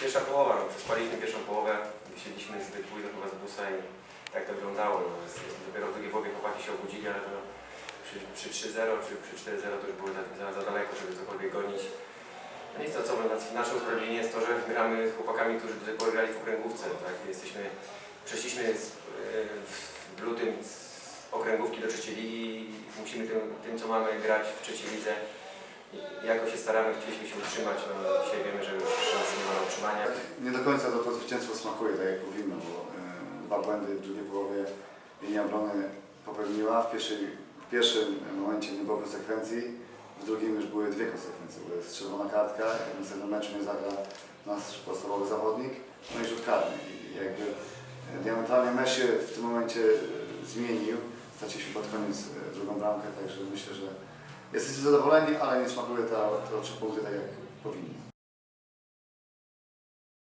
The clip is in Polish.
No, pierwsza połowa, no, pierwszą połowę, wysiedliśmy zbyt późno chyba z busa i tak to wyglądało. No, z- dopiero w drugiej połowie chłopaki się obudzili, ale to przy, przy 3-0 czy przy 4-0 to już było za, za, daleko, żeby cokolwiek gonić. No nic, to co, no, nasze usprawiedliwienie jest to, że gramy z chłopakami, którzy do tej pory grali w okręgówce. Tak? Jesteśmy, przeszliśmy z, w lutym z okręgówki do trzeciej ligi i musimy tym, tym, co mamy, grać w trzeciej lidze. Jako się staramy, chcieliśmy się utrzymać, no dzisiaj wiemy, że już szans nie ma na utrzymania. Nie do końca to, to zwycięstwo smakuje, tak jak powinno, bo e, dwa błędy w drugiej połowie linia obrony popełniła. W, pierwszej, w pierwszym momencie nie było konsekwencji, w drugim już były dwie konsekwencje. Bo jest czerwona kartka, jak w następnym meczu nie zagra nasz podstawowy zawodnik, no i rzut karny. I jakby e, diametralnie mecz się w tym momencie e, zmienił. Straciliśmy pod koniec drugą bramkę, także myślę, że jesteśmy zadowoleni, ale nie smakuje to, trzy punkty tak jak powinny.